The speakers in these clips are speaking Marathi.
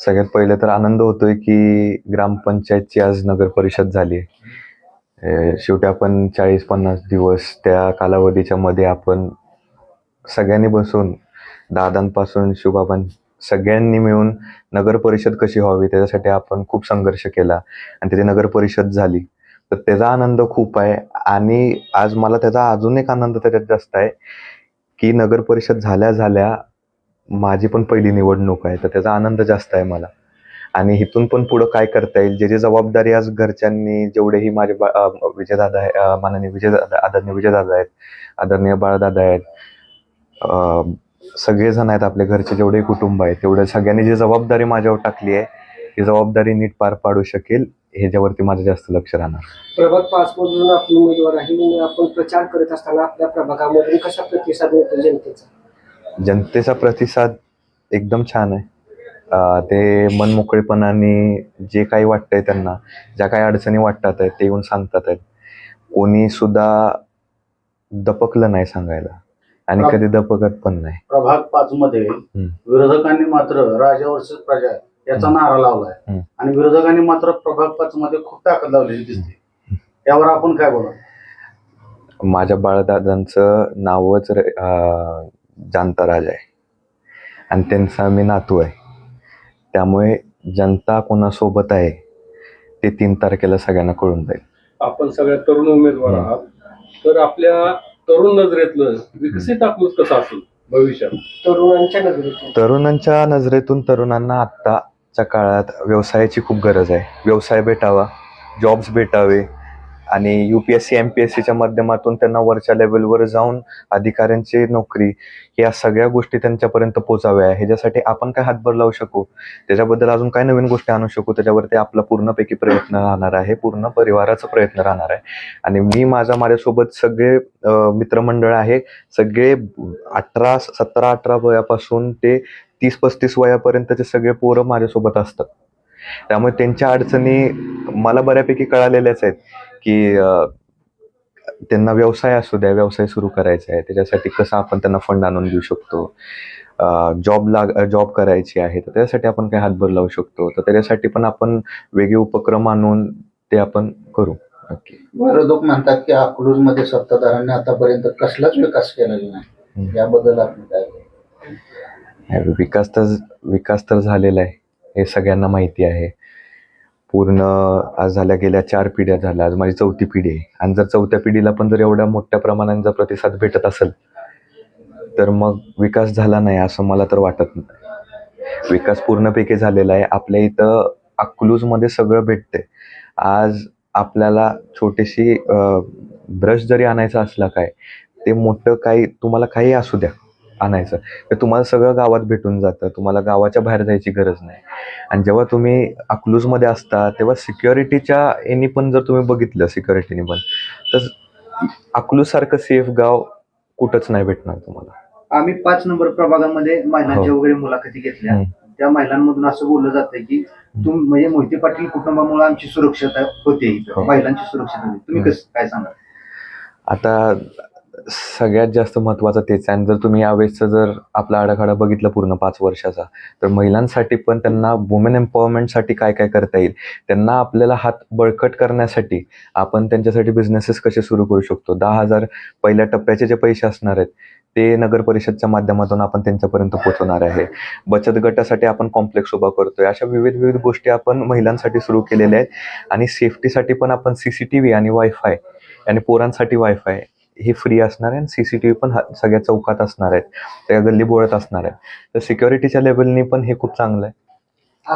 सगळ्यात पहिले तर आनंद होतोय की ग्रामपंचायतची आज नगर परिषद झाली आहे. शेवटी आपण चाळीस पन्नास दिवस त्या कालावधीच्या मध्ये आपण सगळ्यांनी बसून दादांपासून शिवबाबां सगळ्यांनी मिळून नगर परिषद कशी व्हावी त्याच्यासाठी आपण खूप संघर्ष केला. आणि त्याची नगर परिषद झाली. तर त्याचा आनंद खूप आहे. आणि आज मला त्याचा अजून एक आनंद त्याच्यात जास्त आहे की नगर परिषद झाल्या झाल्या माझी पण पहिली निवडणूक आहे तर त्याचा आनंद जास्त आहे मला. आणि इथून पण पुढं काय करता येईल? जे जे जबाबदारी आज घरच्यांनी जेवढेही माझे बा विजयदादा आहे माननीय विजयदादा आदरणीय विजयदादा आहेत आदरणीय बाळदादा आहेत सगळेजण आहेत आपल्या घरचे जेवढे कुटुंब आहेत तेवढे सगळ्यांनी जी जबाबदारी माझ्यावर टाकली आहे ती जबाबदारी नीट पार पाडू शकेल ह्याच्यावरती माझं जास्त लक्ष राहणार. प्रभाग पासपोर्ट मधून आपण उमेदवार आहे आपण प्रचार करत असताना आपल्या प्रभागामधून कसा प्रतिसाद मिळतो जनतेचा? जनतेचा प्रतिसाद एकदम छान आहे. ते मनमोकळेपणाने जे काही वाटतंय त्यांना ज्या काही अडचणी वाटतात आहेत ते येऊन सांगतात आहेत. कोणी सुद्धा दपकलं नाही सांगायला. आणि कधी दपकत पण नाही. प्रभाग पाच मध्ये विरोधकांनी मात्र राजा वर्सेस प्रजा याचा नारा लावलाय. आणि विरोधकांनी मात्र प्रभाग पाच मध्ये खूप ताकद लावलेली दिसते. त्यावर आपण काय बोला माझ्या बाळदादांचं नावच जाणता राजा आहे. आणि त्यांचा मी नातू आहे. त्यामुळे जनता कोणासोबत आहे ते तीन तारखेला सगळ्यांना कळून जाईल. आपण सगळ्यात तरुण उमेदवार. आहात. तर आपल्या तरुण नजरेतलं विकसित अकलूज कसं असेल भविष्यात? तरुणांच्या नजरेतून. तरुणांच्या नजरेतून तरुणांना आत्ताच्या काळात व्यवसायाची खूप गरज आहे. व्यवसाय भेटावा जॉब्स भेटावे आणि U P S C M P S सीच्या माध्यमातून त्यांना वरच्या लेवलवर जाऊन अधिकाऱ्यांची नोकरी या सगळ्या गोष्टी त्यांच्यापर्यंत पोचाव्या ह्याच्यासाठी आपण काय हातभार लावू शकू? त्याच्याबद्दल अजून काय नवीन गोष्टी आणू शकू? त्याच्यावरती आपला पूर्णपैकी प्रयत्न राहणार आहे. पूर्ण परिवाराचा प्रयत्न राहणार आहे. आणि मी माझा माझ्यासोबत सगळे मित्रमंडळ आहे. सगळे अठरा सतरा अठरा वयापासून ते तीस पस्तीस वयापर्यंतचे सगळे पोरं माझ्यासोबत असतात. त्यामुळे त्यांच्या अडचणी मला बऱ्यापैकी कळालेल्याच आहेत. की त्यांना व्यवसाय असू द्या व्यवसाय सुरू करायचा आहे. त्याच्यासाठी कसं आपण त्यांना फंड आणून देऊ शकतो? जॉब लाग जॉब करायची आहे तर त्यासाठी आपण काय हातभार लावू शकतो. तर त्याच्यासाठी पण आपण वेगळे उपक्रम आणून ते आपण करू. विरोधक म्हणतात की अकलूजमध्ये सत्ताधाऱ्यांनी आतापर्यंत कसलाच विकास केलेला नाही. याबद्दल आपण काय विकास तर विकास तर झालेला आहे. हे सगळ्यांना माहिती आहे. पूर्ण आज झाल्या गेल्या चार पिढ्या झाल्या. आज माझी चौथी पिढी आहे. आणि जर चौथ्या पिढीला पण जर एवढ्या मोठ्या प्रमाणाने जर प्रतिसाद भेटत असेल तर मग विकास झाला नाही असं मला तर वाटत नाही. विकास पूर्णपैकी झालेला आहे. आपल्या इथं अकलूजमध्ये सगळं भेटते आज आपल्याला छोटीशी ब्रश जरी आणायचा असला काय ते मोठं काही तुम्हाला काही असू द्या. आणायचं. तर तुम्हाला सगळं गावात भेटून जातं. तुम्हाला गावाच्या बाहेर जायची गरज नाही. आणि जेव्हा तुम्ही अकलूजमध्ये असता तेव्हा सिक्युरिटीच्या यांनी पण जर तुम्ही बघितलं सिक्युरिटीने पण तर अकलूजसारखं सेफ गाव कुठंच नाही भेटणार तुम्हाला. आम्ही पाच नंबर प्रभागामध्ये महिलांच्या वगैरे मुलाखती घेतल्या. त्या महिलांमधून असं बोललं जातंय की तुम म्हणजे मोहिते पाटील कुटुंबामुळे आमची सुरक्षता होते. हो. महिलांची सुरक्षता होती. तुम्ही. कसं काय सांगा आता सगळ्यात जास्त महत्त्वाचं तेच आहे. आणि जर तुम्ही यावेळेसचं जर आपला आडाखाडा बघितला पूर्ण पाच वर्षाचा तर महिलांसाठी पण त्यांना वुमेन एम्पॉवरमेंटसाठी काय काय करता येईल? त्यांना आपल्याला हात बळकट करण्यासाठी आपण त्यांच्यासाठी बिझनेसेस कसे सुरू करू शकतो? दहा हजार पहिल्या टप्प्याचे जे पैसे असणार आहेत ते नगर परिषदच्या माध्यमातून आपण त्यांच्यापर्यंत पोहोचवणार आहे. बचत गटासाठी आपण कॉम्प्लेक्स उभा करतोय. अशा विविध विविध गोष्टी आपण महिलांसाठी सुरू केलेल्या आहेत. आणि सेफ्टीसाठी पण आपण सी सी टी व्ही आणि वायफाय आणि पोरांसाठी वायफाय हे फ्री असणार आहे आणि सी सी टी व्ही पण सगळ्या चौकात असणार आहेत. त्या गल्ली बोळत असणार आहेत. तर सिक्युरिटीच्या लेवलनी पण हे खूप चांगलं आहे.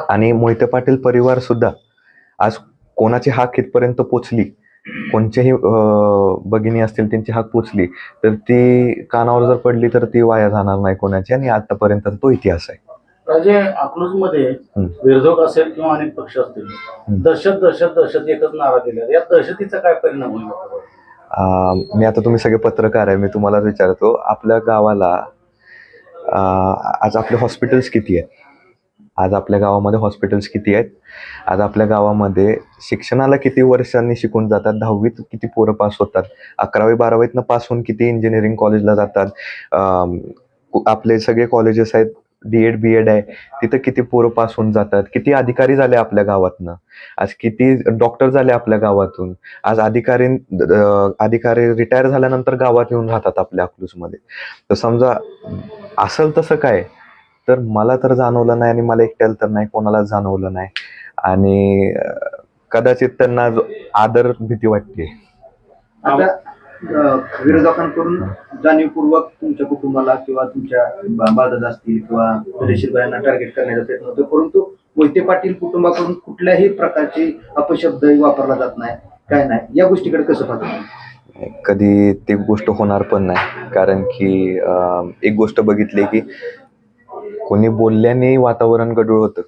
आणि मोहिते पाटील परिवार सुद्धा आज कोणाची हाक इथपर्यंत पोचली? कोणचेही अं, भगिनी असतील त्यांची हाक पोचली तर ती कानावर जर पडली तर ती वाया जाणार नाही कोणाची आणि आतापर्यंत तो इतिहास आहे. राजे. विरोधक असेल किंवा अनेक पक्ष असतील दहशत दहशत दहशत एकच नारा दिला या दहशतीचा काय परिणाम होईल? मी आता तुम्ही सगळे पत्रकार आहे मी तुम्हाला विचारतो आपल्या गावाला आज आपले हॉस्पिटल्स किती आहेत? आज आपल्या गावामध्ये हॉस्पिटल्स किती आहेत? आज आपल्या गावामध्ये शिक्षणाला किती वर्षांनी शिकून जातात? दहावीत किती पोरं पास होतात? अकरावी बारावीतनं पास होऊन किती इंजिनिअरिंग कॉलेजला जातात? आपले सगळे कॉलेजेस आहेत डी एड बी एड आहे. तिथं किती पोरं पास होऊन जातात? किती अधिकारी झाले आपल्या गावातनं? आज किती डॉक्टर झाले आपल्या गावातून? आज अधिकारी अधिकारी रिटायर झाल्यानंतर गावात येऊन राहतात आपल्या अकलूजमध्ये. तर समजा असेल तसं काय? तर मला तर जाणवलं नाही आणि मला एकट्याला तर नाही कोणाला जाणवलं नाही. आणि कदाचित त्यांना जो आदर भीती वाटते. विरोधकांकडून जाणीवपूर्वक तुमच्या कुटुंबाला किंवा तुमच्या बाळदादा असतील किंवा बायांना टार्गेट करण्याचा प्रयत्न होतो परंतु मोहिते पाटील कुटुंबाकडून कुठल्याही प्रकारचे अपशब्द वापरला जात नाही काय नाही. या गोष्टीकडे कसं पाहतो कधी ती गोष्ट होणार पण नाही. कारण की एक गोष्ट बघितली की कोणी बोलल्याने वातावरण गडूळ होतं.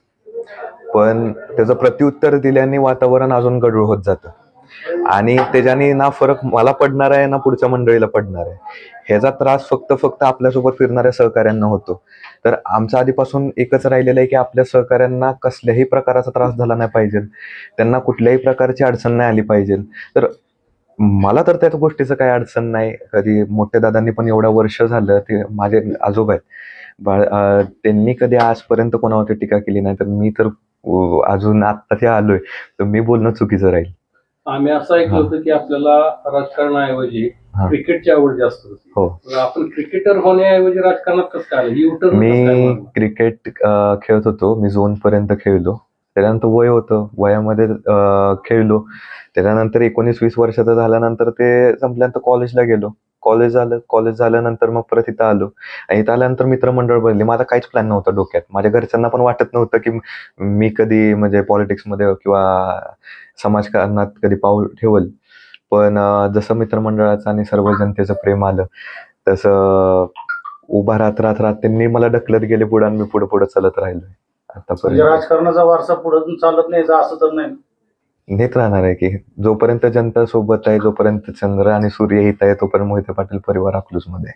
पण त्याचं प्रत्युत्तर दिल्याने वातावरण अजून गडूळ होत जातं. आणि त्याच्याने ना फरक मला पडणार आहे ना पुढच्या मंडळीला पडणार आहे. ह्याचा त्रास फक्त फक्त आपल्यासोबत फिरणाऱ्या सहकाऱ्यांना होतो. तर आमचा आधीपासून एकच राहिलेलं आहे की आपल्या सहकाऱ्यांना कसल्याही प्रकाराचा त्रास झाला नाही पाहिजे. त्यांना कुठल्याही प्रकारची अडचण नाही आली पाहिजे. तर मला तर त्या गोष्टीचं काही अडचण नाही. कधी मोठ्या दादांनी पण एवढं वर्ष झालं ते माझे आजोबा आहेत. बाळ त्यांनी कधी आजपर्यंत कोणावरती टीका केली नाही. तर मी तर अजून आत्ता ते आलोय. तर मी बोलणं चुकीचं राहील. आम्ही असं ऐकलं होतं की आपल्याला राजकारणाऐवजी हा. क्रिकेटची आवड जास्त होती. हो. तर आपण क्रिकेटर होण्याऐवजी राजकारणात कसं काय आलं? युटर्न मी क्रिकेट अं, खेळत होतो. मी झोन पर्यंत खेळलो. त्याच्यानंतर वय होतं. वयामध्ये अं, खेळलो. त्याच्यानंतर एकोणीस वीस वर्षाचं झाल्यानंतर ते संपल्यानंतर कॉलेजला गेलो. कॉलेज झालं कॉलेज झाल्यानंतर मग परत इथं आलो. आणि इथं आल्यानंतर मित्रमंडळ बनले. माझा काहीच प्लॅन नव्हता डोक्यात. माझ्या घरच्यांना पण वाटत नव्हतं की मी कधी म्हणजे पॉलिटिक्समध्ये किंवा समाजकारणात कधी पाऊल ठेवल. पण जसं मित्रमंडळाचं आणि सर्व जनतेचं प्रेम आलं तसं उभा राहत राहत राहत त्यांनी मला ढकलत गेले पुढे आणि मी पुढे पुढे चालत राहिलोय. आतापर्यंत. म्हणजे राजकारणाचा वारसा पुढे चालत नाही असं तर नाही. नेत राहणार आहे की जोपर्यंत जनता सोबत आहे जोपर्यंत चंद्र आणि सूर्य हित आहे तोपर्यंत मोहिते पाटील परिवार अकलूजमध्ये